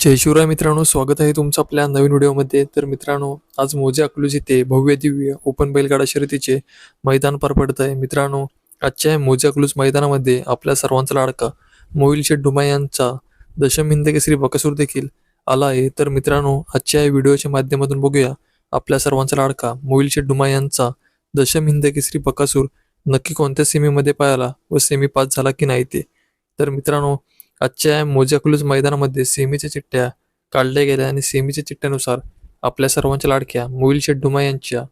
जय शिवराय मित्रांनो स्वागत आहे तुमचं आपल्या नवीन व्हिडिओमध्ये. तर मित्रांनो आज मोजे अकलूज इथे भव्य दिव्य ओपन बैलगाडा शर्यतीचे मैदान पार पडत आहे मित्रांनो आजच्या मोजे अकलूज मैदानामध्ये आपल्या सर्वांचा लाडका मोहिल शेठ डुमा यांचा दशम हिंदकेसरी बकासूर देखील आला आहे. तर मित्रांनो आजच्या या व्हिडिओच्या माध्यमातून बघूया आपल्या सर्वांचा लाडका मोहिल शेठ डुमा यांचा दशम हिंदकेसरी बकासूर नक्की कोणत्या सेमीमध्ये पाहिला व सेमी पास झाला की नाही ते. तर मित्रांनो आजच्या या मैदानामध्ये सेमीच्या चिठ्ठ्या काढल्या गेल्या आणि सेमीच्या चिठ्ठ्यानुसार आपल्या सर्वांच्या लाडक्या मोहिल शेड्डुमा यांच्या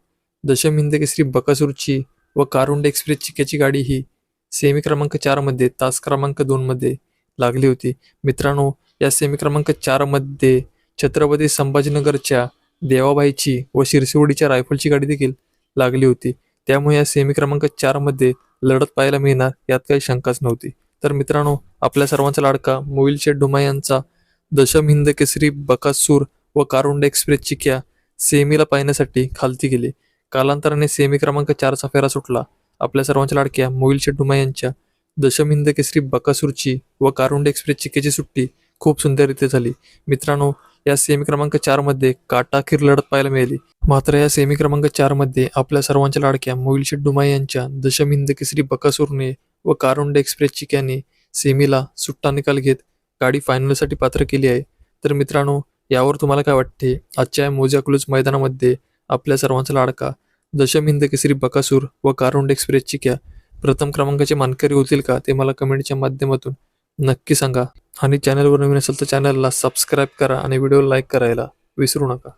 दशम हिंदकेसरी बकासूरची व कारुंड एक्सप्रेस चिक्याची गाडी ही सेमी क्रमांक चारमध्ये तास क्रमांक दोनमध्ये लागली होती. मित्रांनो या सेमी क्रमांक चारमध्ये छत्रपती संभाजीनगरच्या देवाबाईची व शिरसिवडीच्या रायफलची गाडी देखील लागली होती. त्यामुळे या सेमी क्रमांक चारमध्ये लढत पाहायला मिळणार यात काही शंकाच नव्हती. तर मित्रांनो आपल्या सर्वांचा लाडका मोहिल शेठ डुमा यांचा दशम हिंद केसरी बकासूर व कारुंड एक्सप्रेस चिक्या सेमीला पाहण्यासाठी खालती गेले. कालांतराने सेमी क्रमांक चारचा फेरा सुटला. आपल्या सर्वांच्या लाडक्या मोहिल शेठ डुमा यांच्या दशम हिंद केसरी बकासूरची व कारुंड एक्सप्रेस चिक्याची सुट्टी खूप सुंदररीत्या झाली. मित्रांनो या सेमी क्रमांक चारमध्ये काटाखीर लढत पाहायला मिळाली. मात्र या सेमी क्रमांक चारमध्ये आपल्या सर्वांच्या लाडक्या मोहिल शेठ यांच्या दशम हिंद केसरी बकासूरने व कारुंड एक्सप्रेसची कॅने सेमीला सुट्टा निकाल घेत गाडी फायनलसाठी पात्र केली आहे. तर मित्रांनो यावर तुम्हाला काय वाटते? आजच्या या मोजा क्लूज मैदानामध्ये आपल्या सर्वांचा लाडका दशम हिंद केसरी बकासूर व कारुंड एक्सप्रेसची क्या प्रथम क्रमांकाचे मानकरी होतील का ते मला कमेंटच्या माध्यमातून नक्की सांगा. आणि चॅनलवर नवीन असेल तर चॅनलला सबस्क्राईब करा आणि व्हिडिओ लाईक करायला विसरू नका.